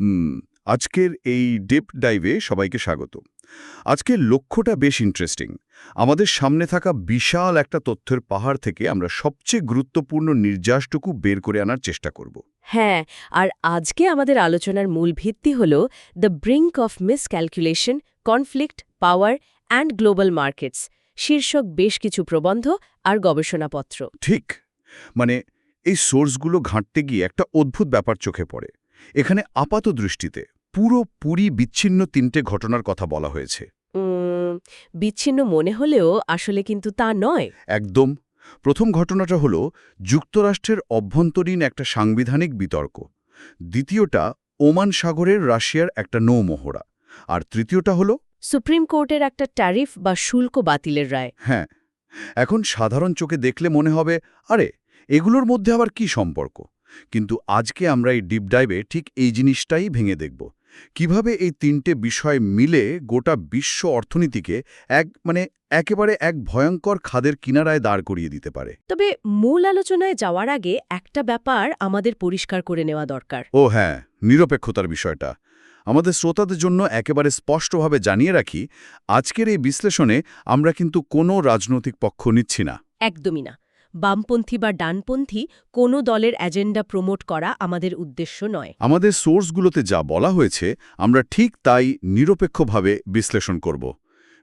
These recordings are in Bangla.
হুম আজকের এই ডিপ ডাইভে সবাইকে স্বাগত। আজকের লক্ষ্যটা বেশ ইন্টারেস্টিং আমাদের সামনে থাকা বিশাল একটা তথ্যের পাহাড় থেকে আমরা সবচেয়ে গুরুত্বপূর্ণ নির্যাসটুকু বের করে আনার চেষ্টা করব। হ্যাঁ আর আজকে আমাদের আলোচনার মূল ভিত্তি হল the brink of miscalculation conflict power and global markets শীর্ষক বেশ কিছু প্রবন্ধ আর গবেষণাপত্র। ঠিক মানে এই সোর্সগুলো ঘাঁটতে গিয়ে একটা অদ্ভুত ব্যাপার চোখে পড়ে। এখানে আপাত দৃষ্টিতে পুরো পুরি বিচ্ছিন্ন তিনটে ঘটনার কথা বলা হয়েছে। বিচ্ছিন্ন মনে হলেও আসলে কিন্তু তা নয়। একদম। প্রথম ঘটনাটা হল যুক্তরাষ্ট্রের অভ্যন্তরীণ একটা সাংবিধানিক বিতর্ক। দ্বিতীয়টা ওমান সাগরের রাশিয়ার একটা নৌমহড়া। আর তৃতীয়টা হল সুপ্রিম কোর্টের একটা ট্যারিফ বা শুল্ক বাতিলের রায়। হ্যাঁ এখন সাধারণ চোখে দেখলে মনে হবে আরে এগুলোর মধ্যে আবার কি সম্পর্ক? কিন্তু আজকে আমরা এই ডিপ ডাইভে ঠিক এই জিনিসটাই ভেঙে দেখব। কীভাবে এই তিনটে বিষয় মিলে গোটা বিশ্ব অর্থনীতিকে এক মানে একেবারে এক ভয়ঙ্কর খাদের কিনারায় দাঁড় করিয়ে দিতে পারে। তবে মূল আলোচনায় যাওয়ার আগে একটা ব্যাপার আমাদের পরিষ্কার করে নেওয়া দরকার। ও হ্যাঁ নিরপেক্ষতার বিষয়টা। আমাদের শ্রোতাদের জন্য একেবারে স্পষ্টভাবে জানিয়ে রাখি আজকের এই বিশ্লেষণে আমরা কিন্তু কোনো রাজনৈতিক পক্ষ নিচ্ছি না। একদমই না। বামপন্থী বা ডানপন্থী কোনো দলের এজেন্ডা প্রমোট করা আমাদের উদ্দেশ্য নয়। আমাদের সোর্সগুলোতে যা বলা হয়েছে আমরা ঠিক তাই নিরপেক্ষভাবে বিশ্লেষণ করব।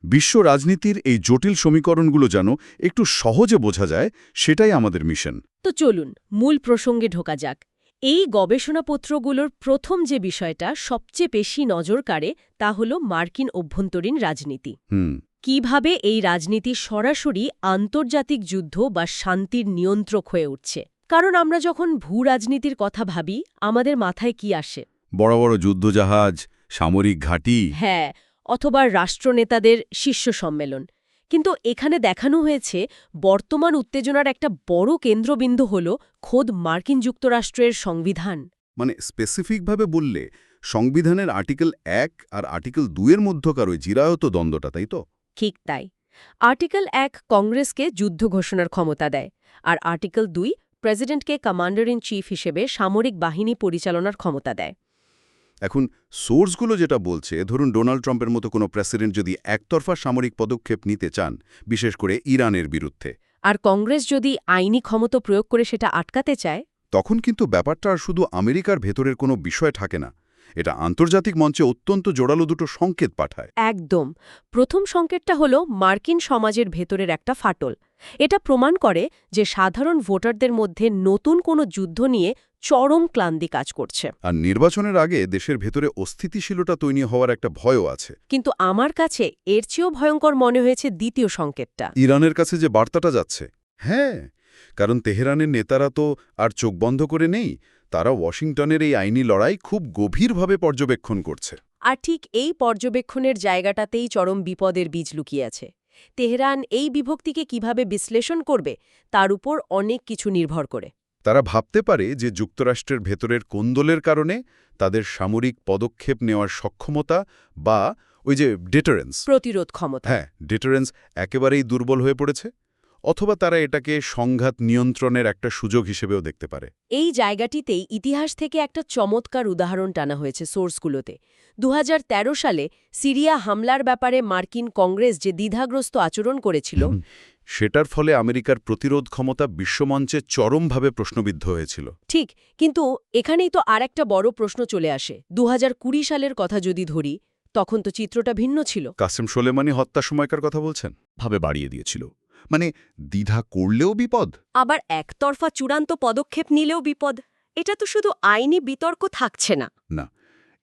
বিশ্ব রাজনীতির এই জটিল সমীকরণগুলো যেন একটু সহজে বোঝা যায় সেটাই আমাদের মিশন। তো চলুন মূল প্রসঙ্গে ঢোকা যাক। এই গবেষণাপত্রগুলোর প্রথম যে বিষয়টা সবচেয়ে বেশি নজর কাড়ে তা হল মার্কিন অভ্যন্তরীণ রাজনীতি। হুম। কীভাবে এই রাজনীতি সরাসরি আন্তর্জাতিক যুদ্ধ বা শান্তির নিয়ন্ত্রক হয়ে উঠছে? কারণ আমরা যখন ভূ রাজনীতির কথা ভাবি আমাদের মাথায় কি আসে? বড় বড় যুদ্ধজাহাজ সামরিক ঘাঁটি। হ্যাঁ অথবা রাষ্ট্রনেতাদের শীর্ষ সম্মেলন। কিন্তু এখানে দেখানো হয়েছে বর্তমান উত্তেজনার একটা বড় কেন্দ্রবিন্দু হল খোদ মার্কিন যুক্তরাষ্ট্রের সংবিধান। মানে স্পেসিফিকভাবে বললে সংবিধানের আর্টিকেল এক আর আর্টিকেল দুইয়ের মধ্যকার ওই জিরায়ত দ্বন্দ্বটা তাই তো? ঠিক তাই। আর্টিকেল এক কংগ্রেসকে যুদ্ধ ঘোষণার ক্ষমতা দেয় আর আর্টিকেল দুই প্রেসিডেন্টকে কমান্ডার ইন চিফ হিসেবে সামরিক বাহিনী পরিচালনার ক্ষমতা দেয়। এখন সোর্সগুলো যেটা বলছে ধরুন ডোনাল্ড ট্রাম্পের মতো কোনো প্রেসিডেন্ট যদি একতরফা সামরিক পদক্ষেপ নিতে চান বিশেষ করে ইরানের বিরুদ্ধে। আর কংগ্রেস যদি আইনি ক্ষমতা প্রয়োগ করে সেটা আটকাতে চায়? তখন কিন্তু ব্যাপারটা আর শুধু আমেরিকার ভেতরের কোনো বিষয় থাকে না। এটা আন্তর্জাতিক মঞ্চে অত্যন্ত জোরালো দুটো সংকেত পাঠায়। একদম। প্রথম সংকেতটা হল মার্কিন সমাজের ভেতরের একটা ফাটল। এটা প্রমাণ করে যে সাধারণ ভোটারদের মধ্যে নতুন কোনো যুদ্ধ নিয়ে চরম ক্লান্তি কাজ করছে। আর নির্বাচনের আগে দেশের ভেতরে অস্থিতিশীলতা তৈরি হওয়ার একটা ভয়ও আছে। কিন্তু আমার কাছে এর চেয়েও ভয়ঙ্কর মনে হয়েছে দ্বিতীয় সংকেতটা। ইরানের কাছে যে বার্তাটা যাচ্ছে। হ্যাঁ কারণ তেহরানের নেতারা তো আর চোখ বন্ধ করে নেই তারা ওয়াশিংটনের এই আইনি লড়াই খুব গভীরভাবে পর্যবেক্ষণ করছে। আর ঠিক এই পর্যবেক্ষণের জায়গাটাতেই চরম বিপদের বীজ লুকিয়ে আছে। তেহরান এই বিভক্তিকে কীভাবে বিশ্লেষণ করবে তার উপর অনেক কিছু নির্ভর করে। তারা ভাবতে পারে যে যুক্তরাষ্ট্রের ভেতরের কোন্দলের কারণে তাদের সামরিক পদক্ষেপ নেওয়ার সক্ষমতা বা ওই যে ডেটারেন্স প্রতিরোধ ক্ষমতা। হ্যাঁ ডেটারেন্স একেবারেই দুর্বল হয়ে পড়েছে। অথবা তারা এটাকে সংঘাত নিয়ন্ত্রণের একটা সুযোগ হিসেবেও দেখতে পারে। এই জায়গাটিতেই ইতিহাস থেকে একটা চমৎকার উদাহরণ টানা হয়েছে সোর্সগুলোতে। দুহাজার তেরো সালে সিরিয়া হামলার ব্যাপারে মার্কিন কংগ্রেস যে দ্বিধাগ্রস্ত আচরণ করেছিল সেটার ফলে আমেরিকার প্রতিরোধ ক্ষমতা বিশ্বমঞ্চে চরমভাবে প্রশ্নবিদ্ধ হয়েছিল। ঠিক কিন্তু এখানেই তো আর একটা বড় প্রশ্ন চলে আসে। দু হাজার কুড়ি সালের কথা যদি ধরি তখন তো চিত্রটা ভিন্ন ছিল। কাসেম সোলেমানি হত্যা সময়কার কথা বলছেন? ভাবে বাড়িয়ে দিয়েছিল। মানে দ্বিধা করলেও বিপদ? আবার একতরফা চূড়ান্ত পদক্ষেপ নিলেও বিপদ। এটা তো শুধু আইনি বিতর্ক থাকছে না। না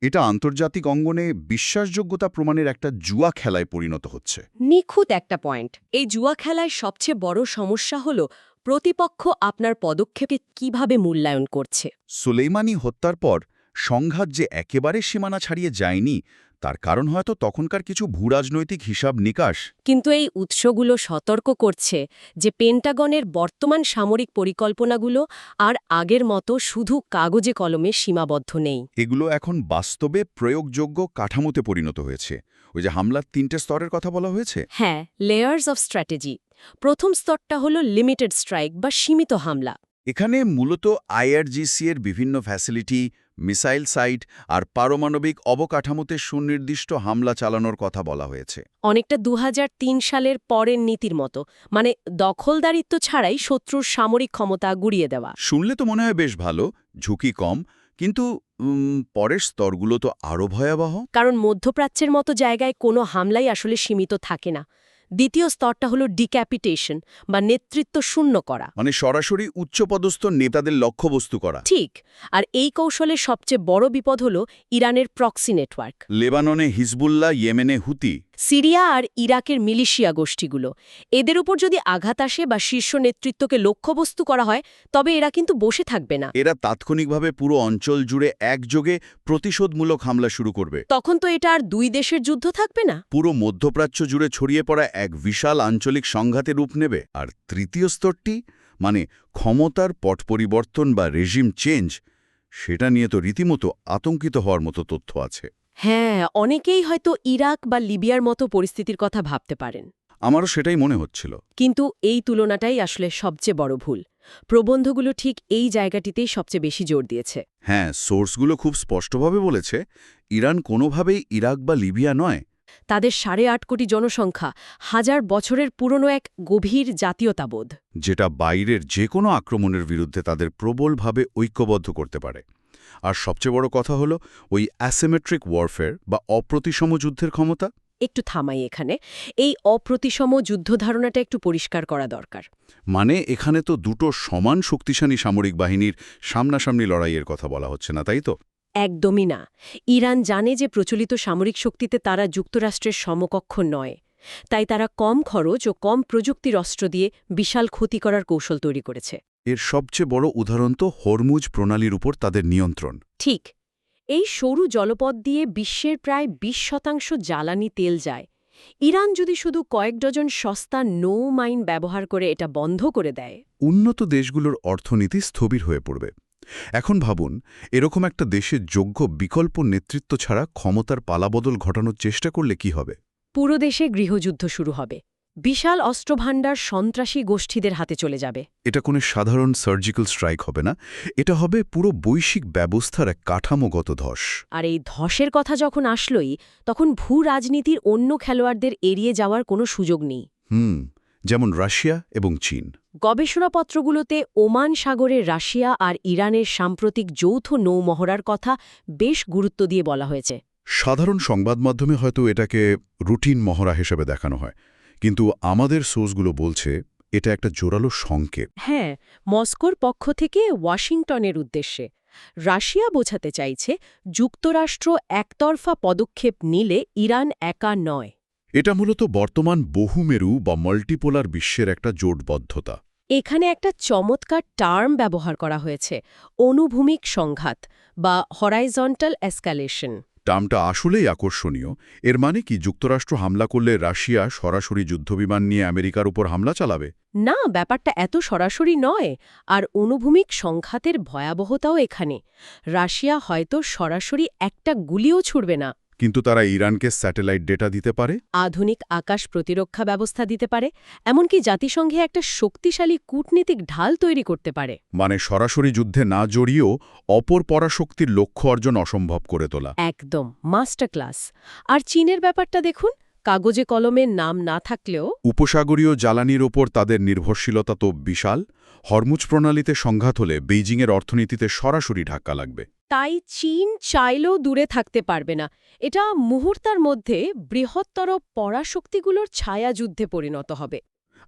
এটা আন্তর্জাতিক অঙ্গনে বিশ্বাসযোগ্যতা প্রমাণের একটা জুয়া খেলায় পরিণত হচ্ছে। নিখুঁত একটা পয়েন্ট। এই জুয়া খেলায় সবচেয়ে বড় সমস্যা হল প্রতিপক্ষ আপনার পদক্ষেপে কীভাবে মূল্যায়ন করছে। সুলেইমানি হত্যার পর সংঘাত যে একেবারে সীমানা ছাড়িয়ে যায়নি তার কারণ হয়তো তখনকার কিছু ভূরাজনৈতিক হিসাব নিকাশ। কিন্তু এই উৎসগুলো সতর্ক করছে যে পেন্টাগনের বর্তমান সামরিক পরিকল্পনাগুলো আর আগের মতো শুধু কাগজে কলমে সীমাবদ্ধ নেই। এগুলো এখন বাস্তবে প্রয়োগযোগ্য কাঠামোতে পরিণত হয়েছে। ওই যে হামলার তিনটে স্তরের কথা বলা হয়েছে? হ্যাঁ লেয়ার্স অফ স্ট্র্যাটেজি। প্রথম স্তরটা হল লিমিটেড স্ট্রাইক বা সীমিত হামলা। এখানে মূলত আইআরজিসি এর বিভিন্ন ফ্যাসিলিটি মিসাইল সাইট আর পারমাণবিক অবকাঠামোতে সুনির্দিষ্ট হামলা চালানোর কথা বলা হয়েছে। অনেকটা দু হাজার তিন সালের পরের নীতির মতো মানে দখলদারিত্ব ছাড়াই শত্রুর সামরিক ক্ষমতা গুড়িয়ে দেওয়া। শুনলে তো মনে হয় বেশ ভালো ঝুঁকি কম কিন্তু পরের স্তরগুলো তো আরও ভয়াবহ। কারণ মধ্যপ্রাচ্যের মতো জায়গায় কোনো হামলাই আসলে সীমিত থাকে না। দ্বিতীয় স্তরটা হলো ডিক্যাপিটেশন বা নেতৃত্ব শূন্য করা। মানে সরাসরি উচ্চপদস্থ নেতাদের লক্ষ্যবস্তু করা। ঠিক আর এই কৌশলের সবচেয়ে বড় বিপদ হল ইরানের প্রক্সি নেটওয়ার্ক লেবাননে হিজবুল্লাহ ইয়েমেনে হুতি। সিরিয়া আর ইরাকের মিলিশিয়া গোষ্ঠীগুলো। এদের উপর যদি আঘাত আসে বা শীর্ষ নেতৃত্বকে লক্ষ্যবস্তু করা হয় তবে এরা কিন্তু বসে থাকবে না। এরা তাৎক্ষণিকভাবে পুরো অঞ্চল জুড়ে একযোগে প্রতিশোধমূলক হামলা শুরু করবে। তখন তো এটা আর দুই দেশের যুদ্ধ থাকবে না? পুরো মধ্যপ্রাচ্য জুড়ে ছড়িয়ে পড়া এক বিশাল আঞ্চলিক সংঘাতে রূপ নেবে। আর তৃতীয় স্তরটি মানে ক্ষমতার পট পরিবর্তন বা রেজিম চেঞ্জ সেটা নিয়ে তো রীতিমতো আতঙ্কিত হওয়ার মতো তথ্য আছে। হ্যাঁ অনেকেই হয়তো ইরাক বা লিবিয়ার মতো পরিস্থিতির কথা ভাবতে পারেন। আমারও সেটাই মনে হচ্ছিল। কিন্তু এই তুলনাটাই আসলে সবচেয়ে বড় ভুল। প্রবন্ধগুলো ঠিক এই জায়গাটিতেই সবচেয়ে বেশি জোর দিয়েছে। হ্যাঁ সোর্সগুলো খুব স্পষ্টভাবে বলেছে ইরান কোনোভাবেই ইরাক বা লিবিয়া নয়। তাদের সাড়ে আট কোটি জনসংখ্যা হাজার বছরের পুরনো এক গভীর জাতীয়তাবোধ। যেটা বাইরের যে কোনো আক্রমণের বিরুদ্ধে তাদের প্রবলভাবে ঐক্যবদ্ধ করতে পারে। আর সবচেয়ে বড় কথা হলো ওই অ্যাসিমেট্রিক ওয়ারফেয়ার বা অপ্রতিসম যুদ্ধের ক্ষমতা। একটু থামাই এখানে এই অপ্রতিসম যুদ্ধ ধারণাটা একটু পরিষ্কার করা দরকার। মানে এখানে তো দুটো সমান শক্তিশালী সামরিক বাহিনীর সামনাসামনি লড়াইয়ের কথা বলা হচ্ছে না তাই তো? একদমই না। ইরান জানে যে প্রচলিত সামরিক শক্তিতে তারা যুক্তরাষ্ট্রের সমকক্ষ নয়। তাই তারা কম খরচ ও কম প্রযুক্তির অস্ত্র দিয়ে বিশাল ক্ষতি করার কৌশল তৈরি করেছে। এর সবচেয়ে বড় উদাহরণ তো হরমুজ প্রণালীর উপর তাদের নিয়ন্ত্রণ। ঠিক। এই সরু জলপথ দিয়ে বিশ্বের প্রায় ২০ শতাংশ জ্বালানি তেল যায়। ইরান যদি শুধু কয়েক ডজন সস্তা নো মাইন ব্যবহার করে এটা বন্ধ করে দেয়। উন্নত দেশগুলোর অর্থনীতি স্থবির হয়ে পড়বে। এখন ভাবুন এরকম একটা দেশের যোগ্য বিকল্প নেতৃত্ব ছাড়া ক্ষমতার পালাবদল ঘটানোর চেষ্টা করলে কি হবে? পুরো দেশে গৃহযুদ্ধ শুরু হবে। বিশাল অস্ত্রভাণ্ডার সন্ত্রাসী গোষ্ঠীদের হাতে চলে যাবে। এটা কোনো সাধারণ সার্জিক্যাল স্ট্রাইক হবে না। এটা হবে পুরো বৈশ্বিক ব্যবস্থার এক কাঠামোগত ধস। আর এই ধসের কথা যখন আসলই তখন ভূ রাজনীতির অন্য খেলোয়াড়দের এড়িয়ে যাওয়ার কোনো সুযোগ নেই। হুম যেমন রাশিয়া এবং চীন। গবেষণাপত্রগুলোতে ওমান সাগরে রাশিয়া আর ইরানের সাম্প্রতিক যৌথ নৌমহড়ার কথা বেশ গুরুত্ব দিয়ে বলা হয়েছে। সাধারণ সংবাদ মাধ্যমে হয়তো এটাকে রুটিন মহড়া হিসেবে দেখানো হয়। কিন্তু আমাদের সোর্সগুলো বলছে এটা একটা জোরালো সংকেত। হ্যাঁ মস্কোর পক্ষ থেকে ওয়াশিংটনের উদ্দেশ্যে। রাশিয়া বোঝাতে চাইছে যুক্তরাষ্ট্র একতরফা পদক্ষেপ নিলে ইরান একা নয়। এটা মূলত বর্তমান বহুমেরু বা মাল্টিপোলার বিশ্বের একটা জোটবদ্ধতা। এখানে একটা চমৎকার টার্ম ব্যবহার করা হয়েছে অনুভূমিক সংঘাত বা হরাইজন্টাল এসকালেশন। টার্মটা আসলেই আকর্ষণীয়। এর মানে কি, যুক্তরাষ্ট্র হামলা করলে রাশিয়া সরাসরি যুদ্ধবিমান নিয়ে আমেরিকার উপর হামলা চালাবে? না, ব্যাপারটা এত সরাসরি নয়। আর অনুভূমিক সংঘাতের ভয়াবহতাও এখানে। রাশিয়া হয়তো সরাসরি একটা গুলিও ছুড়বে না। কিন্তু তারা ইরানকে স্যাটেলাইট ডেটা দিতে পারে। আধুনিক আকাশ প্রতিরক্ষা ব্যবস্থা দিতে পারে এমনকি জাতিসংঘে একটা শক্তিশালী কূটনীতিক ঢাল তৈরি করতে পারে। মানে সরাসরি যুদ্ধে না জড়িয়েও অপর পরাশক্তির লক্ষ্য অর্জন অসম্ভব করে তোলা। একদম মাস্টার ক্লাস আর চীনের ব্যাপারটা দেখুন কাগজে কলমে নাম না থাকলেও উপসাগরীয় জ্বালানির ওপর তাদের নির্ভরশীলতা তো বিশাল। হরমুজ প্রণালীতে সংঘাত হলে বেইজিংয়ের অর্থনীতিতে সরাসরি ধাক্কা লাগবে। তাই চীন চাইলেও দূরে থাকতে পারবে না। এটা মুহূর্তার মধ্যে বৃহত্তর পরাশক্তিগুলোর ছায়াযুদ্ধে পরিণত হবে।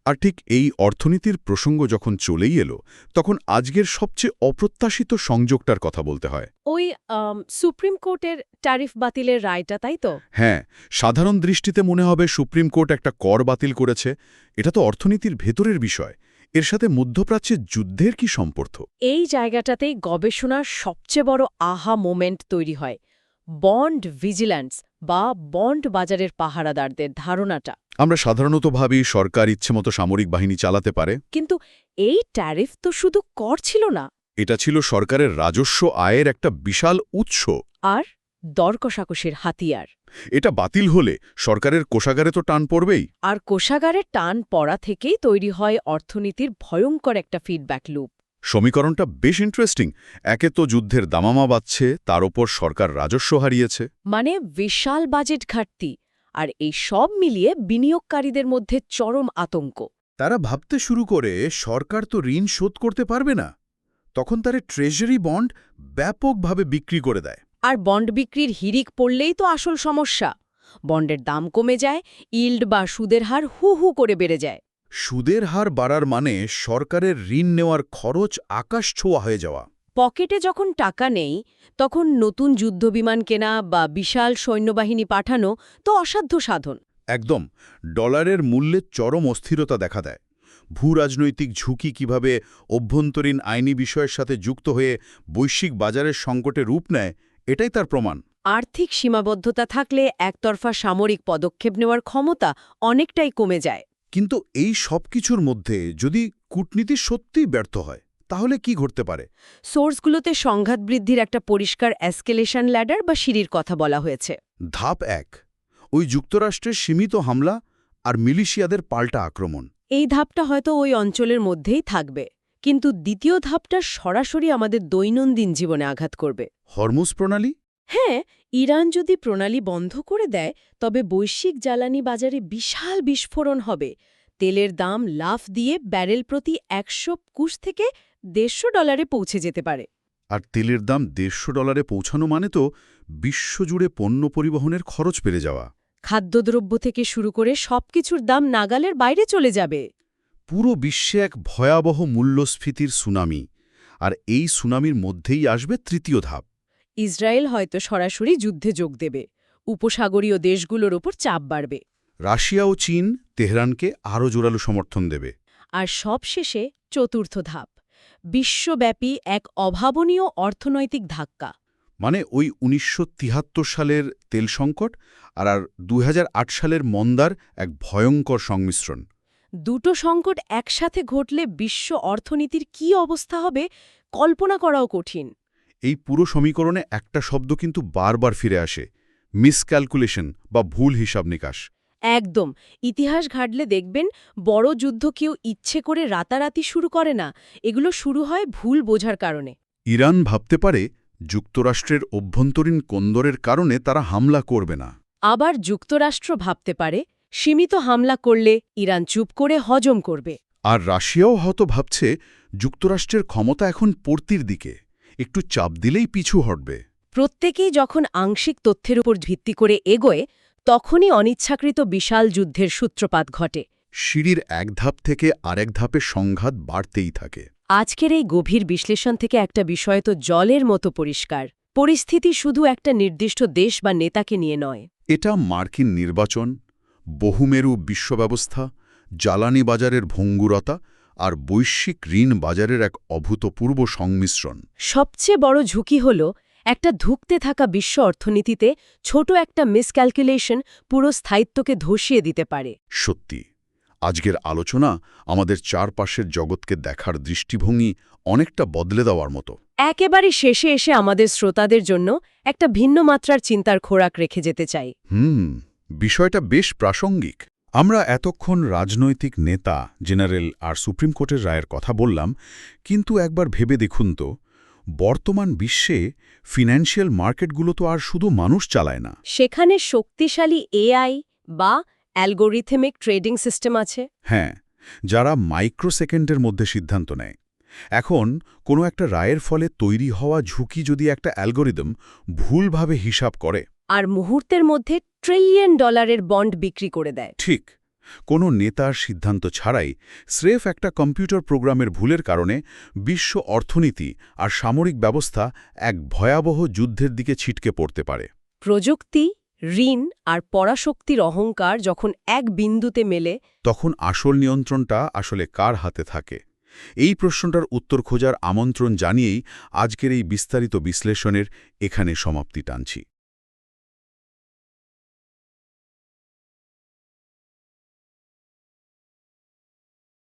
আর ঠিক এই অর্থনীতির প্রসঙ্গ যখন চলেই এলো তখন আজকের সবচেয়ে অপ্রত্যাশিত সংযোগটার কথা বলতে হয়। ওই সুপ্রিম কোর্টের ট্যারিফ বাতিলের রায়টা তাই তো? হ্যাঁ সাধারণ দৃষ্টিতে মনে হবে সুপ্রিম কোর্ট একটা কর বাতিল করেছে। এটা তো অর্থনীতির ভেতরের বিষয়। এর সাথে মধ্যপ্রাচ্যের যুদ্ধের কি সম্পর্ক? এই জায়গাটাতেই গবেষণার সবচেয়ে বড় আহা মোমেন্ট তৈরি হয় বন্ড ভিজিল্যান্স বা বন্ড বাজারের পাহারাদারদের ধারণাটা। আমরা সাধারণত ভাবি সরকার ইচ্ছেমতো সামরিক বাহিনী চালাতে পারে। কিন্তু এই ট্যারিফ তো শুধু কর ছিল না। এটা ছিল সরকারের রাজস্ব আয়ের একটা বিশাল উৎস। আর দর কষাকষির হাতিয়ার। এটা বাতিল হলে সরকারের কোষাগারে তো টান পড়বেই। আর কোষাগারে টান পড়া থেকেই তৈরি হয় অর্থনীতির ভয়ঙ্কর একটা ফিডব্যাক লুপ সমীকরণটা বেশ ইন্টারেস্টিং একে তো যুদ্ধের দামামা বাড়ছে তার ওপর সরকার রাজস্ব হারিয়েছে। মানে বিশাল বাজেট ঘাটতি আর এই সব মিলিয়ে বিনিয়োগকারীদের মধ্যে চরম আতঙ্ক। তারা ভাবতে শুরু করে সরকার তো ঋণ শোধ করতে পারবে না। তখন তারা ট্রেজারি বন্ড ব্যাপকভাবে বিক্রি করে দেয়। আর বন্ড বিক্রির হিরিক পড়লেই তো আসল সমস্যা। বন্ডের দাম কমে যায় ইল্ড বা সুদের হার হু হু করে বেড়ে যায়। সুদের হার বাড়ার মানে সরকারের ঋণ নেওয়ার খরচ আকাশ ছোঁয়া হয়ে যাওয়া। পকেটে যখন টাকা নেই তখন নতুন যুদ্ধবিমান কেনা বা বিশাল সৈন্যবাহিনী পাঠানো তো অসাধ্য সাধন। একদম ডলারের মূল্যে চরম অস্থিরতা দেখা দেয়। ভূ রাজনৈতিক ঝুঁকি কীভাবে অভ্যন্তরীণ আইনি বিষয়ের সাথে যুক্ত হয়ে বৈশ্বিক বাজারের সংকটে রূপ নেয় এটাই তার প্রমাণ। আর্থিক সীমাবদ্ধতা থাকলে একতরফা সামরিক পদক্ষেপ নেওয়ার ক্ষমতা অনেকটাই কমে যায়। কিন্তু এই সব কিছুর মধ্যে যদি কূটনীতি সত্যিই ব্যর্থ হয় তাহলে কি ঘটতে পারে? সোর্সগুলোতে সংঘাত বৃদ্ধির একটা পরিষ্কার অ্যাসকেলেশন ল্যাডার বা সিঁড়ির কথা বলা হয়েছে। ধাপ এক ওই যুক্তরাষ্ট্রের সীমিত হামলা আর মিলিশিয়াদের পাল্টা আক্রমণ। এই ধাপটা হয়তো ওই অঞ্চলের মধ্যেই থাকবে। কিন্তু দ্বিতীয় ধাপটা সরাসরি আমাদের দৈনন্দিন জীবনে আঘাত করবে। হরমুজ প্রণালী? হ্যাঁ ইরান যদি প্রণালী বন্ধ করে দেয় তবে বৈশ্বিক জ্বালানি বাজারে বিশাল বিস্ফোরণ হবে। তেলের দাম লাফ দিয়ে ব্যারেল প্রতি একশো কুশ থেকে দেড়শো ডলারে পৌঁছে যেতে পারে। আর তেলের দাম দেড়শো ডলারে পৌঁছানো মানে তো বিশ্বজুড়ে পণ্য পরিবহনের খরচ বেড়ে যাওয়া। খাদ্যদ্রব্য থেকে শুরু করে সবকিছুর দাম নাগালের বাইরে চলে যাবে। পুরো বিশ্বে এক ভয়াবহ মূল্যস্ফীতির সুনামি আর এই সুনামির মধ্যেই আসবে তৃতীয় ধাপ। ইসরায়েল হয়তো সরাসরি যুদ্ধে যোগ দেবে উপসাগরীয় দেশগুলোর ওপর চাপ বাড়বে। রাশিয়া ও চীন তেহরানকে আরও জোরালো সমর্থন দেবে। আর সবশেষে চতুর্থ ধাপ বিশ্বব্যাপী এক অভাবনীয় অর্থনৈতিক ধাক্কা। মানে ওই উনিশশো তিয়াত্তর সালের তেল সংকট আর আর দু সালের মন্দার এক ভয়ঙ্কর সংমিশ্রণ। দুটো সংকট একসাথে ঘটলে বিশ্ব অর্থনীতির কি অবস্থা হবে কল্পনা করাও কঠিন। এই পুরো সমীকরণে একটা শব্দ কিন্তু বারবার ফিরে আসে মিসক্যালকুলেশন বা ভুল হিসাব নিকাশ। একদম ইতিহাস ঘাটলে দেখবেন বড় যুদ্ধ কেউ ইচ্ছে করে রাতারাতি শুরু করে না এগুলো শুরু হয় ভুল বোঝার কারণে। ইরান ভাবতে পারে যুক্তরাষ্ট্রের অভ্যন্তরীণ কোন্দরের কারণে তারা হামলা করবে না। আবার যুক্তরাষ্ট্র ভাবতে পারে সীমিত হামলা করলে ইরান চুপ করে হজম করবে। আর রাশিয়াও হয়তো ভাবছে যুক্তরাষ্ট্রের ক্ষমতা এখন পড়তির দিকে। একটু চাপ দিলেই পিছু হটবে। প্রত্যেকেই যখন আংশিক তথ্যের উপর ভিত্তি করে এগোয় তখনই অনিচ্ছাকৃত বিশাল যুদ্ধের সূত্রপাত ঘটে। সিঁড়ির এক ধাপ থেকে আরেক ধাপে সংঘাত বাড়তেই থাকে। আজকের এই গভীর বিশ্লেষণ থেকে একটা বিষয় তো জলের মতো পরিষ্কার। পরিস্থিতি শুধু একটা নির্দিষ্ট দেশ বা নেতাকে নিয়ে নয়। এটা মার্কিন নির্বাচন বহুমেরু বিশ্বব্যবস্থা জ্বালানি বাজারের ভঙ্গুরতা আর বৈশ্বিক ঋণ বাজারের এক অভূতপূর্ব সংমিশ্রণ। সবচেয়ে বড় ঝুঁকি হল একটা ধুঁকতে থাকা বিশ্ব অর্থনীতিতে ছোট একটা মিসক্যালকুলেশন পুরো স্থায়িত্বকে ধসিয়ে দিতে পারে। সত্যি আজকের আলোচনা আমাদের চারপাশের জগৎকে দেখার দৃষ্টিভঙ্গি অনেকটা বদলে দেওয়ার মতো। একেবারে শেষে এসে আমাদের শ্রোতাদের জন্য একটা ভিন্ন মাত্রার চিন্তার খোরাক রেখে যেতে চাই। হুম। বিষয়টা বেশ প্রাসঙ্গিক। আমরা এতক্ষণ রাজনৈতিক নেতা জেনারেল আর সুপ্রিম কোর্টের রায়ের কথা বললাম কিন্তু একবার ভেবে দেখুন তো বর্তমান বিশ্বে ফিনান্সিয়াল মার্কেটগুলো তো আর শুধু মানুষ চালায় না। সেখানে শক্তিশালী এআই বা অ্যালগোরিথমিক ট্রেডিং সিস্টেম আছে। হ্যাঁ যারা মাইক্রোসেকেন্ডের মধ্যে সিদ্ধান্ত নেয়। এখন কোনো একটা রায়ের ফলে তৈরি হওয়া ঝুঁকি যদি একটা অ্যালগোরিদম ভুলভাবে হিসাব করে। আর মুহূর্তের মধ্যে ট্রিলিয়ন ডলারের বন্ড বিক্রি করে দেয়। ঠিক কোনো নেতার সিদ্ধান্ত ছাড়াই স্রেফ একটা কম্পিউটার প্রোগ্রামের ভুলের কারণে বিশ্ব অর্থনীতি আর সামরিক ব্যবস্থা এক ভয়াবহ যুদ্ধের দিকে ছিটকে পড়তে পারে। প্রযুক্তি ঋণ আর পরাশক্তির অহংকার যখন এক বিন্দুতে মেলে তখন আসল নিয়ন্ত্রণটা আসলে কার হাতে থাকে? এই প্রশ্নটার উত্তর খোঁজার আমন্ত্রণ জানিয়েই আজকের এই বিস্তারিত বিশ্লেষণের এখানে সমাপ্তি টানছি।